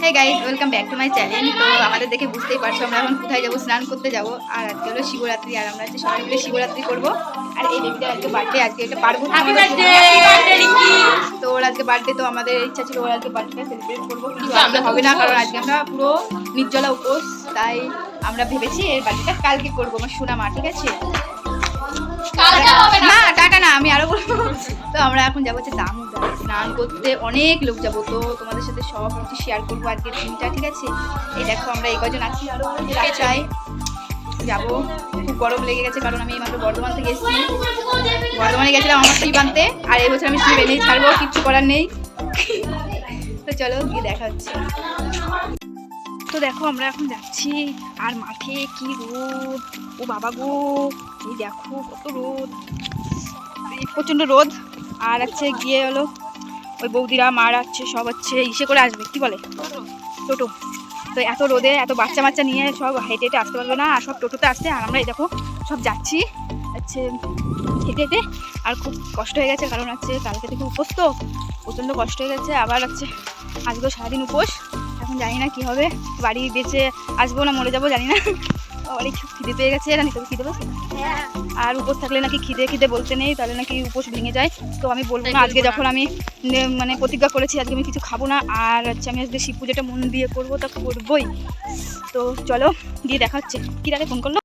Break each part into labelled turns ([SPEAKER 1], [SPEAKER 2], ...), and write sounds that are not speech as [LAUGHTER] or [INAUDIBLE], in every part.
[SPEAKER 1] Hey guys welcome back to my channel তো আমাদের দেখে বুঝতেই পারছ আমরা এখন কোথায় যাব? স্নান করতে যাব। আর আজকে হলো শিবরাত্রি আর আমরা আজকে সবাই মিলে শিবরাত্রি করব। আর এই বেবিটার আজকে বার্থডে আজকে এটা পারব তো ওর আজকে বার্থডে তো আমাদের ইচ্ছা ছিল ওর আজকে বার্থডে সেলিব্রেট করব। কিন্তু আজকে হবে না কারণ আজকে আমরা পুরো নির্জলা উপোস তাই আমরা ভেবেছি এর বার্থডেটা কালকে করব। আমার সোনা মা ঠিক আছে? না টাকা না আমি আরও বলব। তো আমরা এখন যাব হচ্ছে দামোদর। স্নান করতে অনেক লোক যাব। তো তোমাদের সাথে সব কিছু শেয়ার করব আজকের দিনটা ঠিক আছে? এই দেখো আমরা এই কজন আছি। আরও চাই যাব। খুব গরম লেগে গেছে কারণ আমি এইমাত্র বর্ধমান থেকে এসেছি। বর্ধমানে গেছিলাম আমার শিব আনতে আর এই বছর আমি শিব এনেই ছাড়বো কিচ্ছু করার নেই। তো চলো গিয়ে দেখা হচ্ছে। তো দেখো আমরা এখন যাচ্ছি। আর মাঠে কি রোদ? ও বাবা গো এই দেখো কত রোদ। প্রচণ্ড রোদ। আর হচ্ছে গিয়ে হলো ওই বৌদিরা, মার আছে, সব হচ্ছে ইসে করে আসবে, কি বলে? টোটো। তো এত রোদে এত বাচ্চা বাচ্চা নিয়ে সব হেঁটে হেঁটে আসতে পারবে না, আর সব টোটোতে আসছে, আর আমরা এই দেখো সব যাচ্ছি। হচ্ছে হেঁটে হেঁটে, আর খুব কষ্ট হয়ে গেছে, কারণ হচ্ছে কালকে থেকে উপোস তো, প্রচণ্ড কষ্ট হয়ে গেছে, আবার হচ্ছে আজকেও সারাদিন উপোস, এখন জানি না কি হবে, বাড়ি বেঁচে আসব না মরে যাব জানি না। অনেক খিদে পেয়ে গেছে জানি তোকে খিদে পেয়েছে আর উপোস থাকলে নাকি খিদে খিদে বলতে নেই তাহলে নাকি উপোস ভেঙে যায়। তো আমি বলব না আজকে যখন আমি মানে প্রতিজ্ঞা করেছি আজকে আমি কিছু খাব না আর হচ্ছে আমি আজকে শিব পুজোটা মন দিয়ে করব তা করবোই। তো চলো দিয়ে দেখাচ্ছে কি রাতে ফোন করল?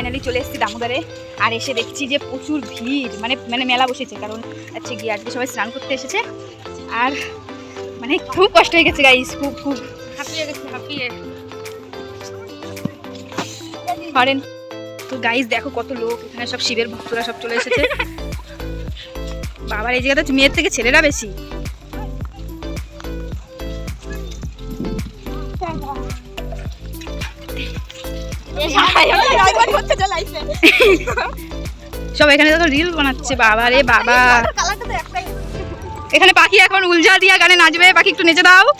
[SPEAKER 1] ফাইনালি চলে এসেছি দামোদরে। আর এসে দেখছি যে প্রচুর ভিড়। মানে মানে মেলা বসেছে। কারণ হচ্ছে গিয়ে আজকে সবাই স্নান করতে এসেছে। আর মানে খুব কষ্ট হয়ে গেছে গাইস খুব খুব।
[SPEAKER 2] হাঁপিয়ে গেছি হাঁপিয়ে
[SPEAKER 1] পারেন। তো গাইস দেখো কত লোক। এখানে সব শিবের ভক্তরা সব চলে এসেছে। [LAUGHS] বাবার এই জায়গাটা মেয়ের থেকে ছেলেরা বেশি। সব এখানে তো রিল বানাচ্ছে বাবা রে বাবা। এখানে পাখি এখন উলঝা দিয়া গানে নাচবে পাখি একটু নেচে দাও। [LAUGHS]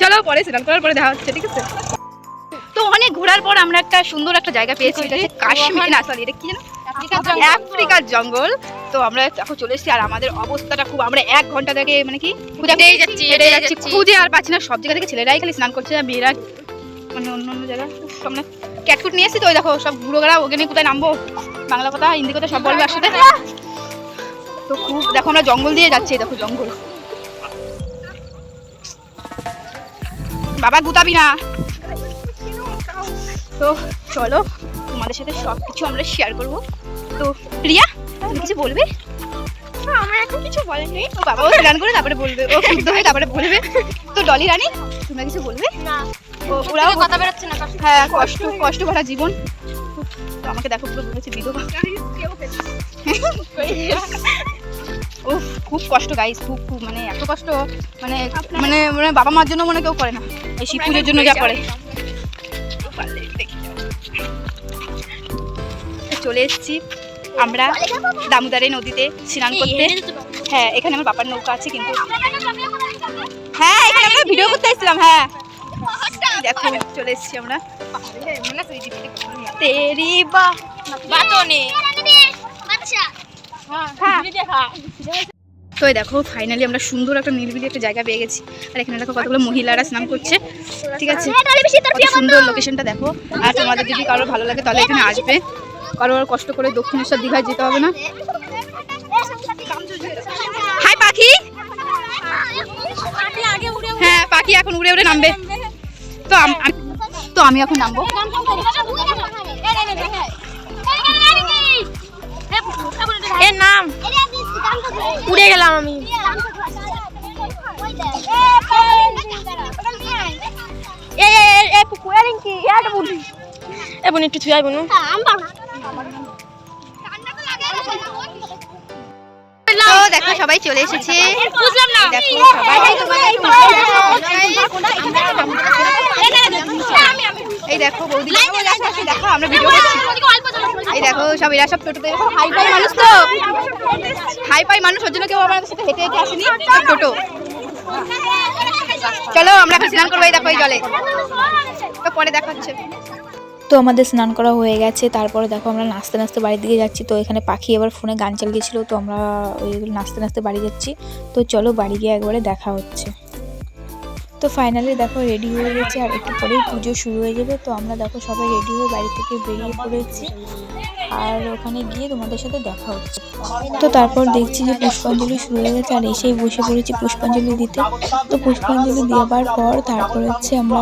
[SPEAKER 1] চলো পরে স্নান করার পরে দেখা হচ্ছে ঠিক আছে? একটা সুন্দর একটা জায়গা পেয়েছি এটা হচ্ছে কাশ্মীর না সরি এটা কি জানো? আফ্রিকার জঙ্গল। তো আমরা এখন চলে এসেছি আর আমাদের অবস্থাটা খুব আমরা এক ঘণ্টা থেকে মানে কি
[SPEAKER 2] যাচ্ছি।
[SPEAKER 1] খুঁজে আর পাচ্ছি না। সব জায়গা থেকে ছেলেরাই খালি স্নান করছে আর মেয়েরা মানে অন্য অন্য জায়গা। আমরা ক্যাটকুট নিয়ে এসেছি তো ওই দেখো সব গেলা ওখানে কোথায় নামবো? বাংলা কথা হিন্দি কথা সব বলব একসাথে তো খুব দেখো আমরা জঙ্গল দিয়ে যাচ্ছি দেখো জঙ্গল। বাবা গুতাবি না। তো চলো তোমাদের সাথে সব কিছু আমরা শেয়ার করব। তো প্রিয়া তুমি কিছু বলবে?
[SPEAKER 2] আমার এখন কিছু বলেন
[SPEAKER 1] ও বাবা ও স্নান করে তারপরে বলবে ও শুদ্ধ হয়ে তারপরে বলবে। তো ডলি রানী তোমরা কিছু বলবে?
[SPEAKER 2] না।
[SPEAKER 1] ও ওরাও
[SPEAKER 2] কথা বেরোচ্ছে না
[SPEAKER 1] হ্যাঁ কষ্ট কষ্ট ভরা জীবন। তো আমাকে দেখো পুরো বলেছে বিধবা। ও খুব কষ্ট গাইস খুব খুব মানে এত কষ্ট মানে মানে মানে বাবা মার জন্য মনে কেউ করে না। এই শিব পুজোর জন্য যা করে। চলে এসেছি। আমরা দামোদরে নদীতে স্নান করতে। হ্যাঁ এখানে আমার বাবার নৌকা আছে কিন্তু। হ্যাঁ এখানে আমরা ভিডিও করতে এসেছিলাম হ্যাঁ। দেখো চলে এসেছি আমরা। তেরি বা
[SPEAKER 2] বাতনে।
[SPEAKER 1] তো দেখো ফাইনালি আমরা সুন্দর একটা নিরিবিলি একটা জায়গা পেয়ে গেছি। আর এখানে দেখো কতগুলো মহিলারা স্নান করছে। ঠিক আছে? কত সুন্দর লোকেশনটা দেখো। আর তোমাদের যদি কারোর ভালো লাগে তাহলে এখানে আসবে। কারও আর কষ্ট করে দক্ষিণেশ্বর দীঘায় যেতে হবে না হাই পাখি হ্যাঁ পাখি এখন উড়ে উড়ে নামবে তো তো আমি এখন নামবো
[SPEAKER 2] এর নাম উড়ে গেলাম আমি এ এ এ এ পুকুরে বুনি এ বুনি একটু ছুঁয়াই বুনু
[SPEAKER 1] তো দেখো সবাই চলে এসেছে।
[SPEAKER 2] বুঝলাম না।
[SPEAKER 1] দেখো সবাই এই দেখো বৌদি দেখো আমরা ভিডিও এই দেখো সব এরা সব টোটোতে হাই ফাই মানুষ তো। হাই ফাই মানুষ ওর জন্য কেউ আমার সাথে হেঁটে হেঁটে আসেনি সব টোটো। চলো আমরা এখন স্নান করব এই দেখো এই জলে। তো পরে দেখা হচ্ছে।
[SPEAKER 3] তো আমাদের স্নান করা হয়ে গেছে। তারপরে দেখো আমরা নাচতে নাচতে বাড়ির দিকে যাচ্ছি। তো এখানে পাখি এবার ফোনে গান চালিয়েছিল। তো আমরা ওইগুলো নাচতে নাচতে বাড়ি যাচ্ছি। তো চলো বাড়ি গিয়ে একবারে দেখা হচ্ছে। তো ফাইনালি দেখো রেডি হয়ে গেছে, আর একটু পরেই পুজো শুরু হয়ে যাবে। তো আমরা দেখো সবাই রেডি হয়ে বাড়ি থেকে বেরিয়ে পড়েছি। আর ওখানে গিয়ে তোমাদের সাথে দেখা হচ্ছে। তো তারপর দেখছি যে পুষ্পাঞ্জলি শুরু হয়ে গেছে, আর এসেই বসে পড়েছি পুষ্পাঞ্জলি দিতে। তো পুষ্পাঞ্জলি দেওয়ার পর তারপর হচ্ছে আমরা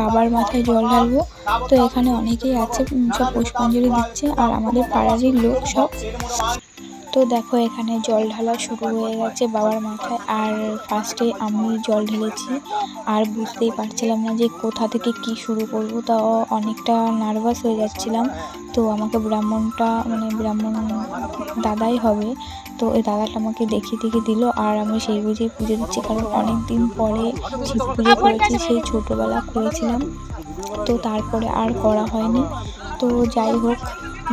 [SPEAKER 3] বাবার মাথায় জল ঢালবো। তো এখানে অনেকেই আছে সব পুষ্পাঞ্জলি দিচ্ছে, আর আমাদের পাড়ারই লোক সব। তো দেখো, এখানে জল ঢালা শুরু হয়ে গেছে বাবার মাথায়। আর ফার্স্টে আমি জল ঢেলেছি। আর বুঝতেই পারছিলাম না যে কোথা থেকে কি শুরু করব। তা অনেকটা নার্ভাস হয়ে যাচ্ছিলাম। তো আমাকে ব্রাহ্মণটা মানে ব্রাহ্মণ দাদাই হবে। তো ওই দাদাটা আমাকে দেখিয়ে দেখিয়ে দিল। আর আমি সেই বুঝেই পুজো দিচ্ছি। কারণ অনেক দিন পরে শিব পুজো করেছি, সেই ছোটোবেলা করেছিলাম। তো তারপরে আর করা হয়নি। তো যাই হোক,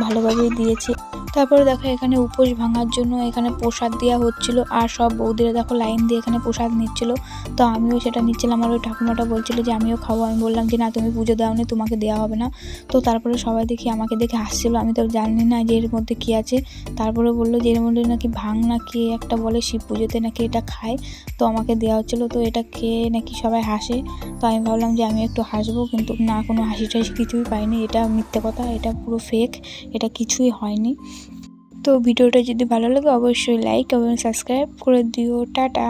[SPEAKER 3] ভালোভাবেই দিয়েছি। তারপরে দেখো এখানে উপোস ভাঙার জন্য এখানে প্রসাদ দেওয়া হচ্ছিল আর সব বৌদিরা দেখো লাইন দিয়ে এখানে প্রসাদ নিচ্ছিল। তো আমিও সেটা নিচ্ছিলাম আর ওই ঠাকুমাটা বলছিল যে আমিও খাব। আমি বললাম যে, না, তুমি পুজো দাওনি, তোমাকে দেওয়া হবে না। তো তারপরে সবাই দেখি আমাকে দেখে হাসছিল। আমি তো জানি না যে এর মধ্যে কী আছে। তারপরে বলল যে, এর মধ্যে নাকি ভাং নাকি একটা বলে শিব পুজোতে নাকি এটা খায়। তো আমাকে দেওয়া হচ্ছিল। তো এটা খেয়ে নাকি সবাই হাসে। তো আমি ভাবলাম যে আমি একটু হাসবো। কিন্তু না, কোনো হাসি টাসি কিছুই পাইনি। এটা মিথ্যে কথা, এটা পুরো ফেক এটা কিছুই হয়নি। তো ভিডিওটা যদি ভালো লাগে অবশ্যই লাইক এবং সাবস্ক্রাইব করে দিও। টাটা।